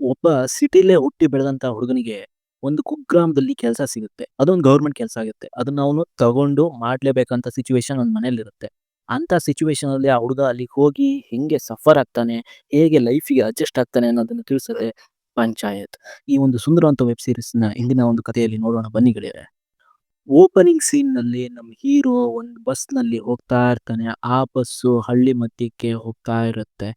ಒಬ್ಬ ಸಿಟಿಲೇ ಹುಟ್ಟಿ ಬೆಳೆದಂತ ಹುಡುಗನಿಗೆ ಒಂದು ಕುಗ್ರಾಮದಲ್ಲಿ ಕೆಲಸ ಸಿಗುತ್ತೆ. ಅದೊಂದು ಗವರ್ನಮೆಂಟ್ ಕೆಲಸ ಆಗುತ್ತೆ. ಅದನ್ನ ಅವನು ತಗೊಂಡು ಮಾಡ್ಲೇಬೇಕಂತ ಸಿಚುಯೇಷನ್ ಮನೇಲಿ ಮನೇಲಿರುತ್ತೆ. ಅಂತ ಸಿಚುವೇಶನ್ ಅಲ್ಲಿ ಆ ಹುಡುಗ ಅಲ್ಲಿಗೆ ಹೋಗಿ ಹೆಂಗೆ ಸಫರ್ ಆಗ್ತಾನೆ, ಹೇಗೆ ಲೈಫಿಗೆ ಅಡ್ಜಸ್ಟ್ ಆಗ್ತಾನೆ ಅನ್ನೋದನ್ನ ತಿಳಿಸುತ್ತೆ ಪಂಚಾಯತ್. ಈ ಒಂದು ಸುಂದರವಂತ ವೆಬ್ ಸೀರೀಸ್ನ ಇಂದಿನ ಒಂದು ಕಥೆಯಲ್ಲಿ ನೋಡೋಣ ಬನ್ನಿ ಓಪನಿಂಗ್ ಓಪನಿಂಗ್ ಸೀನ್‌ನಲ್ಲಿ ನಮ್ಮ ಹೀರೋ ಒಂದು ಬಸ್ನಲ್ಲಿ ಹೋಗ್ತಾ ಇರ್ತಾನೆ. ಆ ಬಸ್ಸು ಹಳ್ಳಿ ಮಧ್ಯಕ್ಕೆ ಹೋಗ್ತಾ ಇರುತ್ತೆ.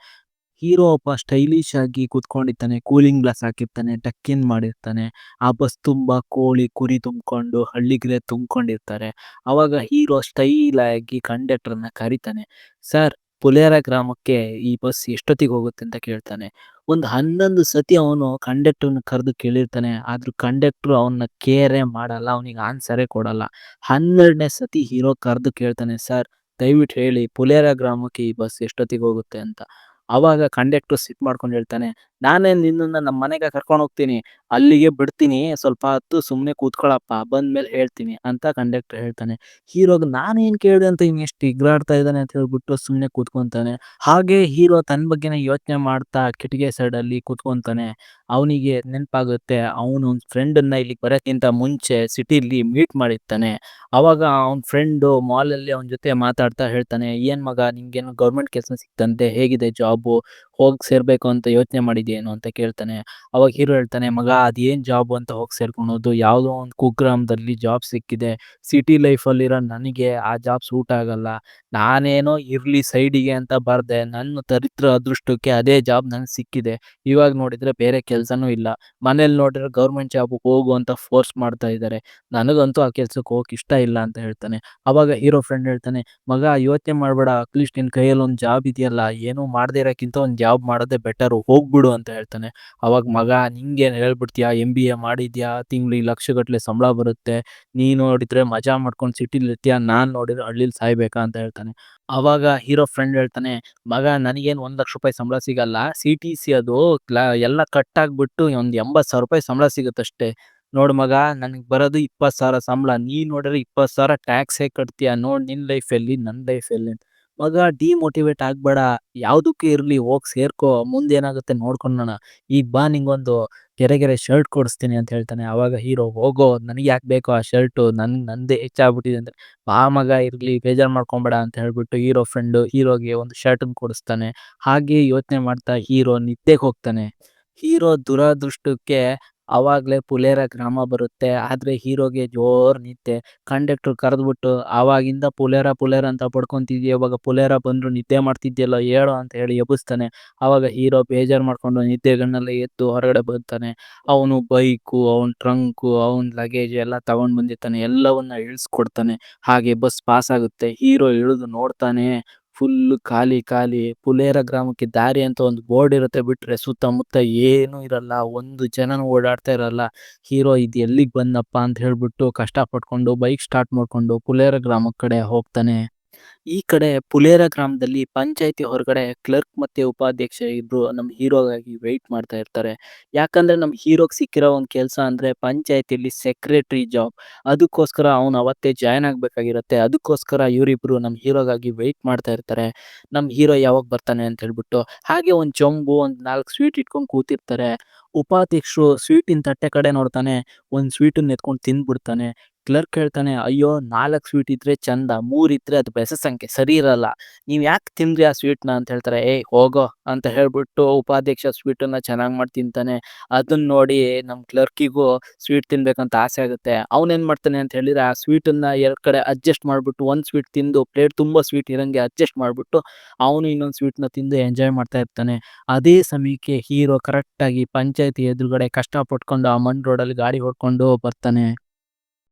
ಹೀರೋ ಒಬ್ಬ ಸ್ಟೈಲಿಶ್ ಆಗಿ ಕೂತ್ಕೊಂಡಿರ್ತಾನೆ. Cooling glass ಹಾಕಿರ್ತಾನೆ. ಟಕ್ಕಿನ್ ಮಾಡಿರ್ತಾನೆ. ಆ ಬಸ್ ತುಂಬಾ ಕೋಳಿ, ಕುರಿ ತುಂಬಿಕೊಂಡು ಹಳ್ಳಿಗರೇ ತುಂಬಿಕೊಂಡಿರ್ತಾರೆ ಅವಾಗ ಹೀರೋ ಸ್ಟೈಲ್ ಆಗಿ ಕಂಡಕ್ಟರ್‌ನ ಕರೀತಾನೆ. "ಸರ್ ಪುಲೇರ ಗ್ರಾಮಕ್ಕೆ ಈ ಬಸ್ ಎಷ್ಟೊತ್ತಿಗೆ ಹೋಗುತ್ತೆ?" ಅಂತ ಕೇಳ್ತಾನೆ. ಒಂದು 11 ಸತಿ ಅವನು ಕಂಡಕ್ಟರ್‌ನ ಕರೆದು ಕೇಳಿರ್ತಾನೆ. ಆದ್ರೂ ಕಂಡಕ್ಟರ್ ಅವನ್ನ ಕೇರೇ ಮಾಡಲ್ಲ. ಅವನಿಗೆ ಆನ್ಸರೇ ಕೊಡಲ್ಲ. 12ನೇ ಸತಿ ಹೀರೋ ಕರೆದು ಕೇಳ್ತಾನೆ. "ಸರ್ ದಯವಿಟ್ಟು ಹೇಳಿ ಪುಲೇರ ಗ್ರಾಮಕ್ಕೆ ಈ ಬಸ್ ಎಷ್ಟೊತ್ತಿಗೆ ಹೋಗುತ್ತೆ?" ಅಂತ. ಅವಾಗ ಕಂಡಕ್ಟರ್ ಸಿಟ್ ಮಾಡ್ಕೊಂಡು ಹೇಳ್ತಾನೆ. ನಾನೇ ನಿನ್ನನ್ನ ನಮ್ಮ ಮನೆಗೆ ಕರ್ಕೊಂಡು ಹೋಗ್ತೀನಿ. ಅಲ್ಲಿಗೆ ಬಿಡ್ತೀನಿ. ಸ್ವಲ್ಪ ಹೊತ್ತು ಸುಮ್ಮನೆ ಕೂತ್ಕೊಳ್ಳಪ್ಪ. ಬಂದ್ಮೇಲೆ ಹೇಳ್ತೀನಿ" ಅಂತ ಕಂಡಕ್ಟರ್ ಹೇಳ್ತಾನೆ. ಹೀರೋಗೆ ನಾನೇನ್ ಕೇಳಿದೆ ಅಂತ ಇವ್ನು ಎಷ್ಟು ಇಗ್ರಾಡ್ತಾ ಇದ್ದಾನೆ ಅಂತ ಹೇಳ್ಬಿಟ್ಟು ಸುಮ್ಮನೆ ಕೂತ್ಕೊಂತಾನೆ. ಹಾಗೆ ಹೀರೋ ತನ್ನ ಬಗ್ಗೆನೇ ಯೋಚನೆ ಮಾಡ್ತಾ ಕಿಟಕಿ ಸೈಡಲ್ಲಿ ಕೂತ್ಕೊಂತಾನೆ. ಅವನಿಗೆ ನೆನಪಾಗುತ್ತೆ, ಅವನು ಒಂದು ಫ್ರೆಂಡನ್ನ ಇಲ್ಲಿ ಬರೋಕ್ಕಿಂತ ಮುಂಚೆ ಸಿಟಿಲಿ ಮೀಟ್ ಮಾಡಿರ್ತಾನೆ. ಅವಾಗ ಅವ್ನ ಫ್ರೆಂಡು ಮಾಲಲ್ಲಿ ಅವನ ಜೊತೆ ಮಾತಾಡ್ತಾ ಹೇಳ್ತಾನೆ. "ಏನ್ ಮಗ, ನಿಮಗೇನು ಗೌರ್ಮೆಂಟ್ ಕೆಲಸ ಸಿಕ್ತಂತೆ. ಹೇಗಿದೆ ಜಾಬು? ಹೋಗಿ ಸೇರ್ಬೇಕು ಅಂತ ಯೋಚನೆ ಮಾಡಿದ್ಯೇನು ಅಂತ ಕೇಳ್ತಾನೆ. ಅವಾಗ ಹೀರೋ ಹೇಳ್ತಾನೆ. "ಮಗ, ಅದೇನ್ ಜಾಬ್ ಅಂತ ಹೋಗಿ ಸೇರ್ಕೊಳೋದು ಯಾವುದೋ ಒಂದು ಕುಗ್ರಾಮದಲ್ಲಿ ಜಾಬ್ ಸಿಕ್ಕಿದೆ. ಸಿಟಿ ಲೈಫಲ್ಲಿರೋ ನನಗೆ ಆ ಜಾಬ್ ಸೂಟ್ ಆಗಲ್ಲ. ನಾನೇನೋ ಇರ್ಲಿ ಸೈಡಿಗೆ ಅಂತ ಬರ್ದೆ. ನನ್ನ ದರಿದ್ರ ಅದೃಷ್ಟಕ್ಕೆ ಅದೇ ಜಾಬ್ ನನಗೆ ಸಿಕ್ಕಿದೆ. ಇವಾಗ ನೋಡಿದ್ರೆ ಬೇರೆ ಕೆಲಸನೂ ಇಲ್ಲ. ಮನೇಲಿ ನೋಡಿದ್ರೆ ಗೌರ್ಮೆಂಟ್ ಜಾಬ್‌ಗೆ ಹೋಗು ಅಂತ ಫೋರ್ಸ್ ಮಾಡ್ತಾ ಇದ್ದಾರೆ. ನನಗಂತೂ ಆ ಕೆಲಸಕ್ಕೆ ಹೋಗಕ್ಕೆ ಇಷ್ಟ ಇಲ್ಲ" ಅಂತ ಹೇಳ್ತಾನೆ. ಅವಾಗ ಹೀರೋ ಫ್ರೆಂಡ್ ಹೇಳ್ತಾನೆ. "ಮಗ, ಯೋಚನೆ ಮಾಡಬೇಡ ಅಟ್ಲೀಸ್ಟ್ ನಿನ್ನ ಕೈಯಲ್ಲಿ ಒಂದು ಜಾಬ್ ಇದೆಯಲ್ಲ. ಏನೂ ಮಾಡದೇ ಇರೋಕ್ಕಿಂತ ಒಂದು ಜಾಬ್ ಮಾಡೋದೇ ಬೆಟರು. ಹೋಗ್ಬಿಡು" ಅಂತ ಹೇಳ್ತಾನೆ. ಅವಾಗ "ಮಗ ನಿಂಗೇನು ಹೇಳ್ಬಿಡ್ತೀಯಾ? ಎಂ ಬಿ ಎ ಮಾಡಿದ್ಯಾ? ತಿಂಗ್ಳಿಗೆ ಲಕ್ಷಗಟ್ಟಲೆ ಸಂಬಳ ಬರುತ್ತೆ. ನೀನು ನೋಡಿದ್ರೆ ಮಜಾ ಮಾಡ್ಕೊಂಡು ಸಿಟಿಲಿ ಇರ್ತೀಯ. ನಾನ್ ನೋಡಿದ್ರೆ ಹಳ್ಳಿಲಿ ಸಾಯ್ಬೇಕಾ?" ಅಂತ ಹೇಳ್ತಾನೆ. ಅವಾಗ ಹೀರೋ ಫ್ರೆಂಡ್ ಹೇಳ್ತಾನೆ. "ಮಗ ನನಗೇನು ಒಂದ್ ಲಕ್ಷ ರೂಪಾಯಿ ಸಂಬಳ ಸಿಗಲ್ಲ. ಸಿ.ಟಿ.ಸಿ ಅದು ಕ್ಲಾ ಎಲ್ಲ ಕಟ್ ಆಗ್ಬಿಟ್ಟು ಎಂಬತ್ 80,000 ರೂಪಾಯಿ ಸಂಬಳ ಸಿಗುತ್ತಷ್ಟೇ. ನೋಡ್ ಮಗ ನನಗೆ ಬರೋದು 20,000 ಸಂಬಳ. ನೀ ನೋಡಿದ್ರೆ 20,000 ಟ್ಯಾಕ್ಸೇ ಕಟ್ತೀಯ. ನೋಡ್ ನಿನ್ ಲೈಫ್ ಎಲ್ಲಿ? ನನ್ನ ಎಲ್ಲಿ? ಮಗ ಡಿಮೋಟಿವೇಟ್ ಆಗ್ಬೇಡ. ಯಾವ್ದಕ್ಕೆ ಇರ್ಲಿ, ಹೋಗ್ ಸೇರ್ಕೋ. ಮುಂದೇನಾಗುತ್ತೆ ನೋಡ್ಕೊಳ್ಳೋಣ. ಈಗ ಬಾ ನಿಂಗೊಂದು ಗೆರೆ ಗೆರೆ ಶರ್ಟ್ ಕೊಡಿಸ್ತೀನಿ" ಅಂತ ಹೇಳ್ತಾನೆ. ಅವಾಗ ಹೀರೋ, "ಹೋಗೋ, ನನಗೆ ಯಾಕೆ ಬೇಕೋ ಆ ಶರ್ಟು. ನನ್, ನಂದೇ ಹೆಚ್ಚಾಗ್ಬಿಟ್ಟಿದೆ" ಅಂತ "ಬಾ ಮಗ ಇರ್ಲಿ, ಬೇಜಾರು ಮಾಡ್ಕೊಂಬೇಡ" ಅಂತ ಹೇಳ್ಬಿಟ್ಟು ಹೀರೋ ಫ್ರೆಂಡು ಹೀರೋಗೆ ಒಂದು ಶರ್ಟ್ ಕೊಡಿಸ್ತಾನೆ. ಹಾಗೆ ಯೋಚನೆ ಮಾಡ್ತಾ ಹೀರೋ ನಿದ್ದೆಗೆ ಹೋಗ್ತಾನೆ. ಹೀರೋ ದುರದೃಷ್ಟಕ್ಕೆ ಅವಾಗ್ಲೇ ಪುಲೇರ ಗ್ರಾಮ ಬರುತ್ತೆ. ಆದ್ರೆ ಹೀರೋಗೆ ಜೋರು ನಿದ್ದೆ. ಕಂಡಕ್ಟರ್ ಕರೆದ್ಬಿಟ್ಟು "ಆವಾಗಿಂದ ಪುಲೇರ ಪುಲೇರ ಅಂತ ಪಡ್ಕೊತಿದ್ವಿ ಇವಾಗ ಪುಲೇರ ಬಂದ್ರು ನಿದ್ದೆ ಮಾಡ್ತಿದ್ಯಲ್ಲ ಹೇಳೋ ಅಂತ ಹೇಳಿ ಎಬ್ಬಿಸ್ತಾನೆ. ಆವಾಗ ಹೀರೋ ಬೇಜಾರು ಮಾಡ್ಕೊಂಡು ನಿದ್ದೆಗಣ್ಣಲ್ಲಿ ಎದ್ದು ಹೊರಗಡೆ ಬರ್ತಾನೆ. ಅವನು ಬೈಕು, ಅವನ ಟ್ರಂಕು, ಅವನ ಲಗೇಜ್ ಎಲ್ಲ ತಗೊಂಡು ಬಂದಿರ್ತಾನೆ. ಎಲ್ಲವನ್ನ ಇಳಿಸ್ಕೊಡ್ತಾನೆ. ಹಾಗೆ ಬಸ್ ಪಾಸ್ ಆಗುತ್ತೆ. ಹೀರೋ ಇಳಿದು ನೋಡ್ತಾನೆ. ಫುಲ್ಲು ಖಾಲಿ ಖಾಲಿ. ಪುಲೇರ ಗ್ರಾಮಕ್ಕೆ ದಾರಿ ಅಂತ ಒಂದು ಬೋರ್ಡ್ ಇರುತ್ತೆ ಬಿಟ್ರೆ ಸುತ್ತಮುತ್ತ ಏನು ಇರಲ್ಲ. ಒಂದು ಜನನು ಓಡಾಡ್ತಾ ಇರಲ್ಲ. ಹೀರೋ ಇದು ಎಲ್ಲಿಗೆ ಬಂದಪ್ಪ ಅಂತ ಹೇಳ್ಬಿಟ್ಟು ಕಷ್ಟ ಪಟ್ಕೊಂಡು ಬೈಕ್ ಸ್ಟಾರ್ಟ್ ಮಾಡ್ಕೊಂಡು ಪುಲೇರ ಗ್ರಾಮದ ಕಡೆ ಹೋಗ್ತಾನೆ. ಈ ಕಡೆ ಪುಲೇರ ಗ್ರಾಮದಲ್ಲಿ ಪಂಚಾಯಿತಿ ಹೊರಗಡೆ ಕ್ಲರ್ಕ್ ಮತ್ತೆ ಉಪಾಧ್ಯಕ್ಷ ಇಬ್ರು ನಮ್ಮ ಹೀರೋಗಾಗಿ ವೆಯ್ಟ್ ಮಾಡ್ತಾ ಇರ್ತಾರೆ. ಯಾಕಂದ್ರೆ ನಮ್ಮ ಹೀರೋಗೆ ಸಿಕ್ಕಿರೋ ಒಂದು ಕೆಲಸ ಅಂದ್ರೆ ಪಂಚಾಯಿತಿಯಲ್ಲಿ ಸೆಕ್ರೆಟರಿ ಜಾಬ್. ಅದಕ್ಕೋಸ್ಕರ ಅವನು ಅವತ್ತೇ ಜಾಯ್ನ್ ಆಗ್ಬೇಕಾಗಿರತ್ತೆ ಅದಕ್ಕೋಸ್ಕರ ಇವರಿಬ್ರು ನಮ್ಮ ಹೀರೋಗಾಗಿ ವೆಯ್ಟ್ ಮಾಡ್ತಾ ಇರ್ತಾರೆ. ನಮ್ಮ ಹೀರೋ ಯಾವಾಗ ಬರ್ತಾನೆ ಅಂತ ಹೇಳ್ಬಿಟ್ಟು. ಹಾಗೆ ಒಂದು ಚೊಂಬು, ಒಂದ್ ನಾಲ್ಕು ಸ್ವೀಟ್ ಇಟ್ಕೊಂಡು ಕೂತಿರ್ತಾರೆ. ಉಪಾಧ್ಯಕ್ಷರು ಸ್ವೀಟಿನ ತಟ್ಟೆ ಕಡೆ ನೋಡ್ತಾನೆ. ಒಂದು ಸ್ವೀಟನ್ನ ಎತ್ಕೊಂಡು ತಿಂದ್ಬಿಡ್ತಾನೆ. ಕ್ಲರ್ಕ್ ಹೇಳ್ತಾನೆ. "ಅಯ್ಯೋ ನಾಲ್ಕು ಸ್ವೀಟ್ ಇದ್ರೆ ಚಂದ. ಮೂರ್ ಇದ್ರೆ ಅದು ಬೆಸ ಸಂಖ್ಯೆ ಸರಿ ಇರಲ್ಲ. ನೀವು ಯಾಕೆ ತಿಂದ್ರಿ ಆ ಸ್ವೀಟ್‌ನ?" ಅಂತ ಹೇಳ್ತಾರೆ. "ಏಯ್ ಹೋಗೋ" ಅಂತ ಹೇಳ್ಬಿಟ್ಟು ಉಪಾಧ್ಯಕ್ಷ ಸ್ವೀಟನ್ನು ಚೆನ್ನಾಗಿ ಮಾಡಿ ತಿಂತಾನೆ. ಅದನ್ನ ನೋಡಿ ನಮ್ಮ ಕ್ಲರ್ಕಿಗೂ ಸ್ವೀಟ್ ತಿನ್ಬೇಕಂತ ಆಸೆ ಆಗುತ್ತೆ. ಅವನೇನು ಮಾಡ್ತಾನೆ ಅಂತ ಹೇಳಿದ್ರೆ, ಆ ಸ್ವೀಟನ್ನು ಎರಡು ಕಡೆ ಅಡ್ಜಸ್ಟ್ ಮಾಡ್ಬಿಟ್ಟು ಒಂದು ಸ್ವೀಟ್ ತಿಂದು ಪ್ಲೇಟ್ ತುಂಬ ಸ್ವೀಟ್ ಇರೋಂಗೆ ಅಡ್ಜಸ್ಟ್ ಮಾಡಿಬಿಟ್ಟು ಅವನು ಇನ್ನೊಂದು ಸ್ವೀಟ್‌ನ ತಿಂದು ಎಂಜಾಯ್ ಮಾಡ್ತಾ ಇರ್ತಾನೆ. ಅದೇ ಸಮಯಕ್ಕೆ ಹೀರೋ ಕರೆಕ್ಟಾಗಿ ಪಂಚಾಯತಿ ಎದುರುಗಡೆ ಕಷ್ಟ ಪಟ್ಕೊಂಡು ಆ ಮಣ್ಣ್ ರೋಡಲ್ಲಿ ಗಾಡಿ ಹೊಡ್ಕೊಂಡು ಬರ್ತಾನೆ.